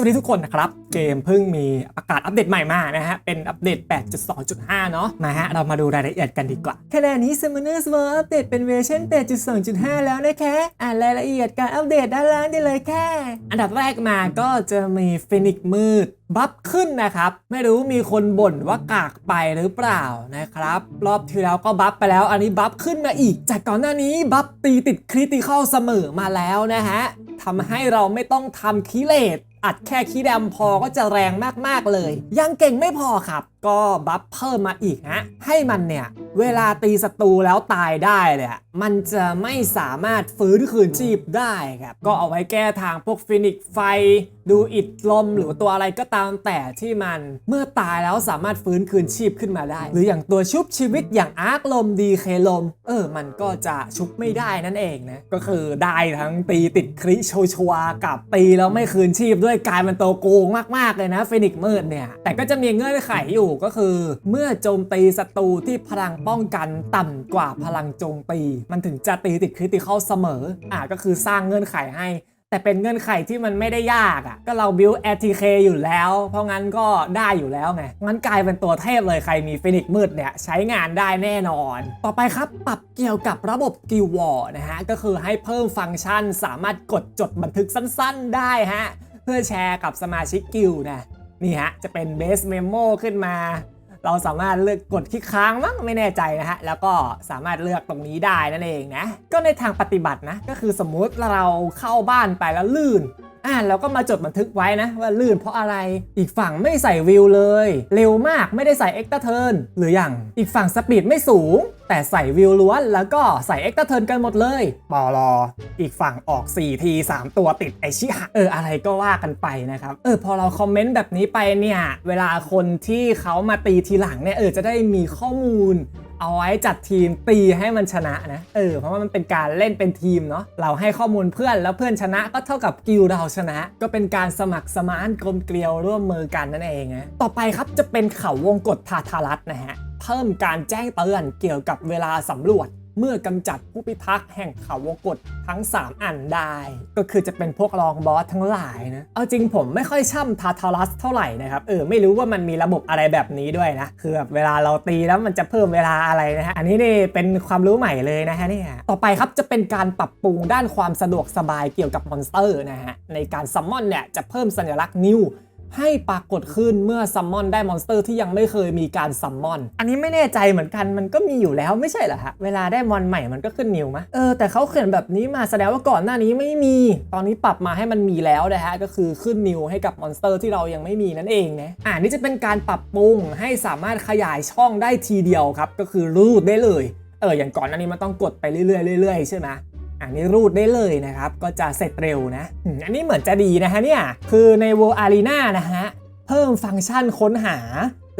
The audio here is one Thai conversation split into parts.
วัสดีทุกคนนะครับ เกมเพิ่งมีประกาศอัปเดตใหม่มานะฮะ เป็นอัปเดต 8.2.5 เนาะมาฮะ เรามาดูรายละเอียดกันดีกว่าขณะนี้ Summoners World อัปเดตเป็นเวอร์ชัน8.2.5 แล้วนะคะอ่านรายละเอียดการอัปเดตด้านล่างได้เลยแค่อันดับแรกมาก็จะมีฟินิกมืดบัฟขึ้นนะครับ ไม่รู้มีคนบ่นว่ากากไปหรือเปล่านะครับ รอบที่แล้วก็บัฟไปแล้วอันนี้บัฟขึ้นมาอีก จากก่อนหน้านี้บัฟตีติดคริติคอลเสมอมาแล้วนะฮะทำให้เราไม่ต้องทำคิเลต อัดแค่คีย์ดำพอก็จะแรงมากๆเลย ยังเก่งไม่พอครับก็บัฟเพิ่มมาอีกฮะให้มันเนี่ย เวลาตีศัตรูแล้วตายได้เนี่ยมันจะไม่สามารถฟื้นคืนชีพได้ครับ ก็เอาไว้แก้ทางพวกฟินิกไฟ ดูอิดลมหรือตัวอะไรก็ตามแต่ที่มันเมื่อตายแล้วสามารถฟื้นคืนชีพขึ้นมาได้ หรืออย่างตัวชุบชีวิตอย่างอาร์คลมดีเคลม เออ มันก็จะชุบไม่ได้นั่นเองนะ ก็คือได้ทั้งตีติดคริโชชัวกับตีแล้วไม่คืนชีพด้วยกลายเป็นตัวโกงมากๆเลยนะฟินิกมืดเนี่ยแต่ก็จะมีเงื่อนไขอยู่ก็คือ เมื่อโจมตีศัตรูที่พลังป้องกันต่ำกว่าพลังโจมตี มันถึงจะตีติดคริติคอลเสมออะก็คือสร้างเงื่อนไขให้แต่เป็นเงื่อนไขที่มันไม่ได้ยากอะ่ะ ก็เราบิว ATK อยู่แล้ว เพราะงั้นก็ได้อยู่แล้วไง งั้นกลายเป็นตัวเทพเลยใครมีฟินิกมืดเนี่ย ใช้งานได้แน่นอน ต่อไปครับ ปรับเกี่ยวกับระบบกิลวอร์นะฮะ ก็คือให้เพิ่มฟังก์ชันสามารถกดจดบันทึกสั้นๆ ได้ฮะ เพื่อแชร์กับสมาชิกกิลด์นะ นี่ฮะ จะเป็นเบสเมมโมขึ้นมา เราสามารถเลือกกดคลิกค้างมั้งไม่แน่ใจนะฮะ แล้วก็สามารถเลือกตรงนี้ได้นั่นเองนะ ก็ในทางปฏิบัตินะ ก็คือสมมุติเราเข้าบ้านไปแล้วลื่นอ่าเราก็มาจดบันทึกไว้นะ ว่าลื่นเพราะอะไร อีกฝั่งไม่ใส่วิวเลย เร็วมากไม่ได้ใส่เอ็กซ์เทิร์นหรืออย่างอีกฝั่งสปีดไม่สูง แต่ใส่วิวล้วนแล้วก็ใส่เอ็กซ์เทิร์นกันหมดเลยปอลออีกฝั่งออก 4 ที 3 ตัวติดไอชิฮะเอออะไรก็ว่ากันไปนะครับ เออพอเราคอมเมนต์แบบนี้ไปเนี่ย เวลาคนที่เขามาตีทีหลังเนี่ยเออจะได้มีข้อมูล เอาไว้จัดทีมตีให้มันชนะนะเออเพราะว่ามันเป็นการเล่นเป็นทีมเนาะเราให้ข้อมูลเพื่อนแล้วเพื่อนชนะก็เท่ากับกิลด์เราชนะ ก็เป็นการสมัครสมานกลมเกลียวร่วมมือกันนั่นเองนะต่อไปครับจะเป็นเขาวงกฏทาทารัตนะฮะเพิ่มการแจ้งเตือนเกี่ยวกับเวลาสำรวจ เมื่อกำจัดผู้พิทักษ์แห่งเขาวงกฏทั้ง 3 อันได้ ก็คือจะเป็นพวกรองบอสทั้งหลายนะ เอาจริงผมไม่ค่อยช่ำทาทารัสเท่าไหร่นะครับเออไม่รู้ว่ามันมีระบบอะไรแบบนี้ด้วยนะ คือแบบเวลาเราตีแล้วมันจะเพิ่มเวลาอะไรนะฮะอันนี้นี่เป็นความรู้ใหม่เลยนะฮะเนี่ยต่อไปครับจะเป็นการปรับปรุงด้านความสะดวกสบายเกี่ยวกับมอนสเตอร์นะฮะในการซัมมอนเนี่ยจะเพิ่มสัญลักษณ์นิ้ว ให้ปรากฏขึ้นเมื่อซัมมอนได้มอนสเตอร์ที่ยังไม่เคยมีการซัมมอน อันนี้ไม่แน่ใจเหมือนกันมันก็มีอยู่แล้วไม่ใช่เหรอฮะ เวลาได้มอนใหม่มันก็ขึ้นนิวมะเออแต่เขาเขียนแบบนี้มาแสดงว่าก่อนหน้านี้ไม่มี ตอนนี้ปรับมาให้มันมีแล้วนะฮะ ก็คือขึ้นนิวให้กับมอนสเตอร์ที่เรายังไม่มีนั่นเองนะอ่านี่จะเป็นการปรับปรุงให้สามารถขยายช่องได้ทีเดียวครับก็คือรูดได้เลยเอออย่างก่อนหน้านี้มันต้องกดไปเรื่อยๆเรื่อยๆใช่ไหม อันนี้รูดได้เลยนะครับ ก็จะเสร็จเร็วนะ อันนี้เหมือนจะดีนะฮะเนี่ย คือใน World Arena นะฮะ เพิ่มฟังก์ชันค้นหา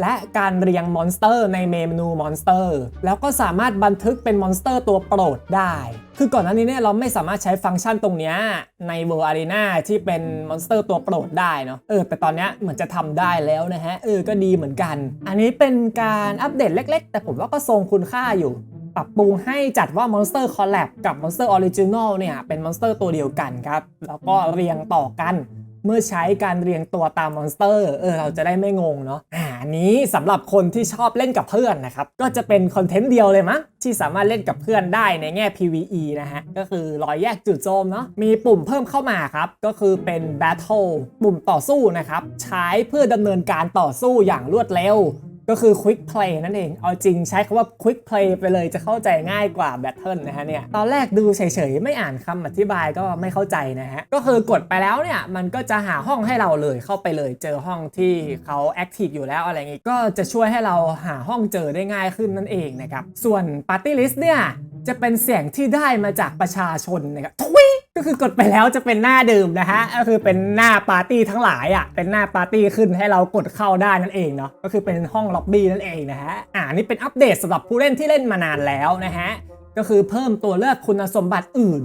และการเรียงมอนสเตอร์ในเมนูมอนสเตอร์แล้วก็สามารถบันทึกเป็นมอนสเตอร์ตัวโปรดได้ คือก่อนหน้านี้เนี่ยเราไม่สามารถใช้ฟังก์ชันตรงนี้ใน World Arena ที่เป็นมอนสเตอร์ตัวโปรดได้เนาะ เออ แต่ตอนเนี้ยเหมือนจะทำได้แล้วนะฮะ เออ ก็ดีเหมือนกัน อันนี้เป็นการอัปเดตเล็ก ๆ แต่ผมว่าก็ทรงคุณค่าอยู่ ปรับปรุงให้จัดว่า Monster Collab กับ Monster Original เนี่ยเป็นมอนสเตอร์ตัวเดียวกันครับ แล้วก็เรียงต่อกันเมื่อใช้การเรียงตัวตามมอนสเตอร์เออเราจะได้ไม่งงเนาะอ่าอันนี้สำหรับคนที่ชอบเล่นกับเพื่อนนะครับ ก็จะเป็นคอนเทนต์เดียวเลยมั้งที่สามารถเล่นกับเพื่อนได้ในแง่ PVE นะฮะ ก็คือรอยแยกจุดโจมเนาะมีปุ่มเพิ่มเข้ามาครับ ก็คือเป็น Battle ปุ่มต่อสู้นะครับ ใช้เพื่อดำเนินการต่อสู้อย่างรวดเร็ว ก็คือ Quick Play นั่นเอง เอาจริงใช้คำว่า Quick Play ไปเลยจะเข้าใจง่ายกว่า Battle นะฮะเนี่ย ตอนแรกดูเฉยๆ ไม่อ่านคำอธิบายก็ไม่เข้าใจนะฮะ ก็คือกดไปแล้วเนี่ย มันก็จะหาห้องให้เราเลยเข้าไปเลย เจอห้องที่เขา Active อยู่แล้วอะไรอย่างงี้ก็จะช่วยให้เราหาห้องเจอได้ง่ายขึ้นนั่นเองนะครับ ส่วน Party List เนี่ยจะเป็นเสียงที่ได้มาจากประชาชนนะครับทุย ก็คือกดไปแล้วจะเป็นหน้าเดิมนะฮะก็คือเป็นหน้าปาร์ตี้ทั้งหลายอะเป็นหน้าปาร์ตี้ขึ้นให้เรากดเข้าได้นั่นเองเนาะก็คือเป็นห้องล็อบบี้นั่นเองนะฮะอ่านี่เป็นอัปเดตสำหรับผู้เล่นที่เล่นมานานแล้วนะฮะก็คือเพิ่มตัวเลือกคุณสมบัติอื่น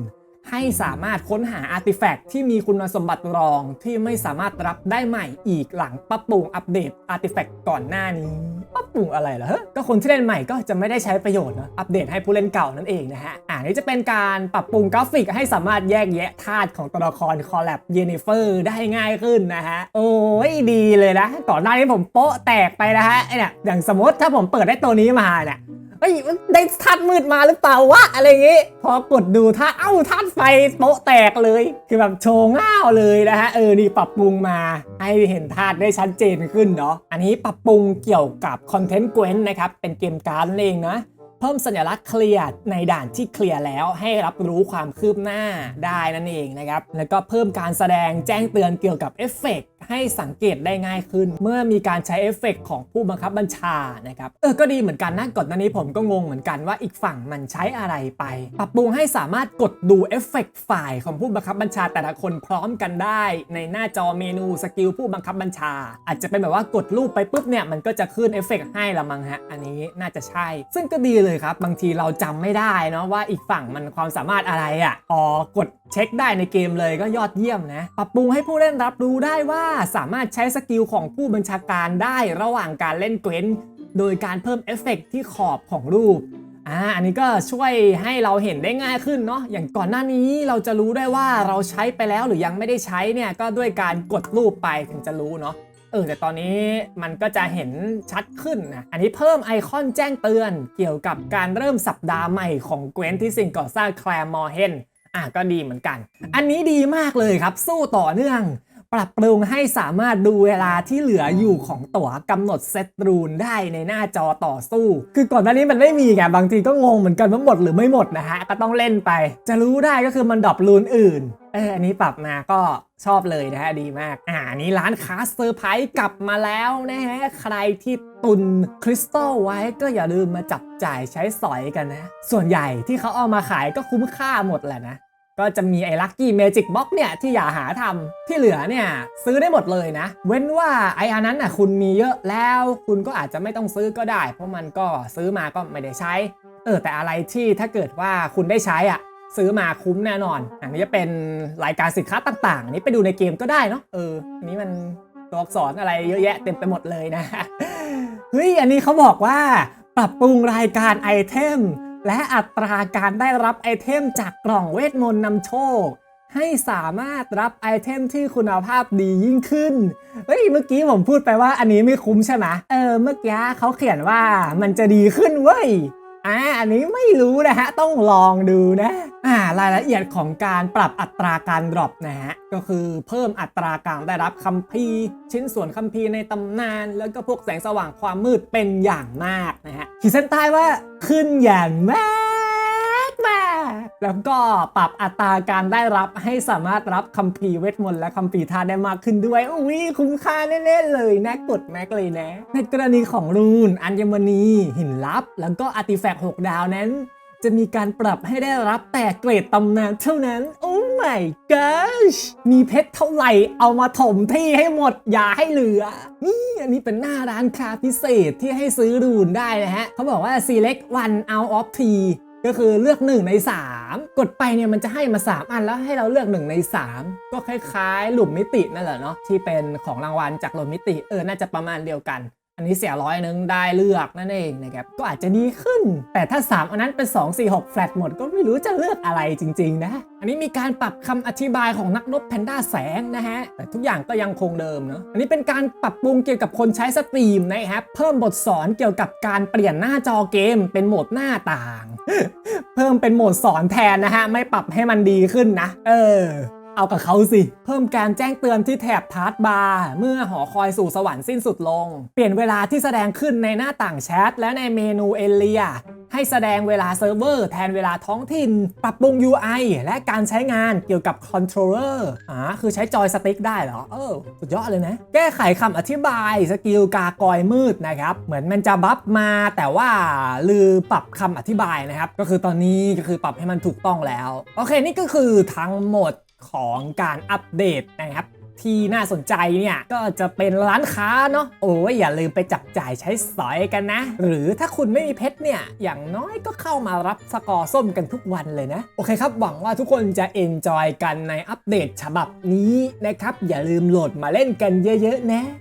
ให้สามารถค้นหาอาร์ติแฟกต์ที่มีคุณสมบัติรองที่ไม่สามารถรับได้ใหม่อีกหลังปรับปรุงอัปเดตอาร์ติแฟกต์ก่อนหน้านี้ปรับปรุงอะไรเหรอฮะก็คนที่เล่นใหม่ก็จะไม่ได้ใช้ประโยชน์นะอัปเดตให้ผู้เล่นเก่านั่นเองนะฮะ นี่จะเป็นการปรับปรุงกราฟิกให้สามารถแยกแยะธาตุของตัวละครคอลแลบเยนนิเฟอร์ได้ง่ายขึ้นนะฮะ โอ้ยดีเลยนะ ก่อนหน้านี้ผมโป๊ะแตกไปนะฮะเนี่ยอย่างสมมติถ้าผมเปิดได้ตัวนี้มาเนี่ยเฮ้ยได้ธาตุมืดมาหรือเปล่าวะอะไรอย่างงี้ พอกดดูธาตุเอ้าธาตุไฟโป๊ะแตกเลย คือแบบโชว์ง่าวเลยนะฮะเออนี่ปรับปรุงมาให้เห็นธาตุได้ชัดเจนขึ้นเนาะอันนี้ปรับปรุงเกี่ยวกับคอนเทนต์เกวนนะครับเป็นเกมการ์ดเองนะ เพิ่มสัญลักษณ์เคลียร์ในด่านที่เคลียร์แล้วให้รับรู้ความคืบหน้าได้นั่นเองนะครับ แล้วก็เพิ่มการแสดงแจ้งเตือนเกี่ยวกับเอฟเฟกต์ ให้สังเกตได้ง่ายขึ้น เมื่อมีการใช้เอฟเฟกต์ของผู้บังคับบัญชานะครับเออก็ดีเหมือนกันนะก่อนหน้านี้ผมก็งงเหมือนกันว่าอีกฝั่งมันใช้อะไรไป ปรับปรุงให้สามารถกดดูเอฟเฟกต์ฝ่ายของผู้บังคับบัญชาแต่ละคนพร้อมกันได้ ในหน้าจอเมนูสกิลผู้บังคับบัญชา อาจจะเป็นแบบว่ากดรูปไปปุ๊บเนี่ยมันก็จะขึ้นเอฟเฟกต์ให้ละมั้งฮะอันนี้น่าจะใช่ ซึ่งก็ดีเลยครับ บางทีเราจำไม่ได้เนาะว่าอีกฝั่งมันความสามารถอะไรอะ่ะอ๋อกดเช็คได้ในเกมเลยก็ยอดเยี่ยมนะ ปรับปรุงให้ผู้เล่นรับรู้ได้ว่าสามารถใช้สกิลของผู้บัญชาการได้ระหว่างการเล่นเกวนโดยการเพิ่มเอฟเฟกต์ที่ขอบของรูปอ่าอันนี้ก็ช่วยให้เราเห็นได้ง่ายขึ้นเนาะอย่างก่อนหน้านี้เราจะรู้ได้ว่าเราใช้ไปแล้วหรือยังไม่ได้ใช้เนี่ยก็ด้วยการกดรูปไปถึงจะรู้เนาะเออแต่ตอนนี้มันก็จะเห็นชัดขึ้นนะ อันนี้เพิ่มไอคอนแจ้งเตือนเกี่ยวกับการเริ่มสัปดาห์ใหม่ของเกวนที่สิ่งก่อสร้างแคลมอร์เฮน อะก็ดีเหมือนกัน อันนี้ดีมากเลยครับ สู้ต่อเนื่อง ปรับปรุงให้สามารถดูเวลาที่เหลืออยู่ของตั๋วกำหนดเซตรูนได้ในหน้าจอต่อสู้ คือก่อนหน้านี้มันไม่มีไงบางทีก็งงเหมือนกันว่าหมดหรือไม่หมดนะฮะ ก็ต้องเล่นไป จะรู้ได้ก็คือมันดรอปรูนอื่นเอออันนี้ปรับมาก็ชอบเลยนะฮะดีมาก อ่านนี้ร้านค้าเซอร์ไพรส์กลับมาแล้วนะฮะ ใครที่ตุนคริสตัลไว้ก็อย่าลืมมาจับจ่ายใช้สอยกันนะ ส่วนใหญ่ที่เขาเอามาขายก็คุ้มค่าหมดแหละนะ ก็จะมีไอ้ลั c กี้เมจิกบ็อกเนี่ยที่อย่าหาทำที่เหลือเนี่ยซื้อได้หมดเลยนะ เว้นว่าไอ้อันนั้นน่ะคุณมีเยอะแล้ว คุณก็อาจจะไม่ต้องซื้อก็ได้ เพราะมันก็ซื้อมาก็ไม่ได้ใช้ เออแต่อะไรที่ถ้าเกิดว่าคุณได้ใช้อะซื้อมาคุ้มแน่นอน อันนี้จะเป็นรายการสินค้าต่างๆนนี้ไปดูในเกมก็ได้เนาะเอออันนี้มันตัวอักษรอะไรเยอะแยะเต็มไปหมดเลยนะเฮ้ยอันนี้เขาบอกว่าปรับปรุงรายการไอเทม และอัตราการได้รับไอเทมจากกล่องเวทมนต์นำโชค ให้สามารถรับไอเทมที่คุณภาพดียิ่งขึ้น เฮ้ย เมื่อกี้ผมพูดไปว่าอันนี้ไม่คุ้มใช่ไหมเออ เมื่อกี้เขาเขียนว่ามันจะดีขึ้นเว้ย อ่าอันนี้ไม่รู้นะฮะ ต้องลองดูนะอ่ารายละเอียดของการปรับอัตราการดรอปนะฮะ ก็คือเพิ่มอัตราการได้รับคัมภีร์ ชิ้นส่วนคัมภีร์ในตำนาน แล้วก็พวกแสงสว่างความมืดเป็นอย่างมากนะฮะขีดเส้นใต้ว่าขึ้นอย่างมากมาก แล้วก็ปรับอัตราการได้รับให้สามารถรับคัมภีร์เวทมนต์และคัมภีร์ธาตุได้มากขึ้นด้วยอุ้ยคุ้มค่าแน่ๆเลยนะกดแม็กเลยนะ ในกรณีของรูน อัญมณีหินลับ แล้วก็อาร์ติแฟกต์6ดาวนั้น จะมีการปรับให้ได้รับแต่เกรดตำนานเท่านั้น โอ้ my gosh มีเพชรเท่าไหร่เอามาถมที่ให้หมดอย่าให้เหลือ นี่อันนี้เป็นหน้าร้านค้าพิเศษที่ให้ซื้อรูนได้นะฮะเขาบอกว่า select one out of t ก็คือเลือก 1 ใน 3 กดไปเนี่ยมันจะให้มา 3 อันแล้วให้เราเลือก 1 ใน 3 ก็คล้ายๆ หลุมมิตินั่นแหละเนาะที่เป็นของรางวัลจากหลุมมิติเออน่าจะประมาณเดียวกัน อันนี้เสียร้อยนึงได้เลือกนั่นเองนะครับ ก็อาจจะดีขึ้น แต่ถ้า 3 อันนั้นเป็น 2 4 6 แฟลตหมดก็ไม่รู้จะเลือกอะไรจริง ๆ นะ อันนี้มีการปรับคำอธิบายของนักรบแพนด้าแสงนะฮะ แต่ทุกอย่างก็ยังคงเดิมเนาะ อันนี้เป็นการปรับปรุงเกี่ยวกับคนใช้สตรีมนะครับ เพิ่มบทสอนเกี่ยวกับการเปลี่ยนหน้าจอเกมเป็นโหมดหน้าต่าง เพิ่มเป็นโหมดสอนแทนนะฮะ ไม่ปรับให้มันดีขึ้นนะ เออ เอากับเขาสิ เพิ่มการแจ้งเตือนที่แถบทาร์ตบาร์เมื่อหอคอยสู่สวรรค์สิ้นสุดลง เปลี่ยนเวลาที่แสดงขึ้นในหน้าต่างแชทและในเมนูเอเลียให้แสดงเวลาเซิร์ฟเวอร์แทนเวลาท้องถิ่น ปรับปรุง UI และการใช้งานเกี่ยวกับคอนโทรลเลอร์อ่าคือใช้จอยสติ๊กได้เหรอ เออ สุดยอดเลยนะ แก้ไขคำอธิบายสกิลกากอยมืดนะครับ เหมือนมันจะบัฟมาแต่ว่าลือปรับคำอธิบายนะครับ ก็คือตอนนี้ก็คือปรับให้มันถูกต้องแล้ว โอเค นี่ก็คือทั้งหมด ของการอัปเดตนะครับที่น่าสนใจเนี่ยก็จะเป็นร้านค้าเนาะโอ้ยอย่าลืมไปจับจ่ายใช้สอยกันนะ หรือถ้าคุณไม่มีเพชรเนี่ย อย่างน้อยก็เข้ามารับสกอร์ส้มกันทุกวันเลยนะ โอเคครับ หวังว่าทุกคนจะเอนจอยกันในอัปเดตฉบับนี้นะครับ อย่าลืมโหลดมาเล่นกันเยอะๆนะ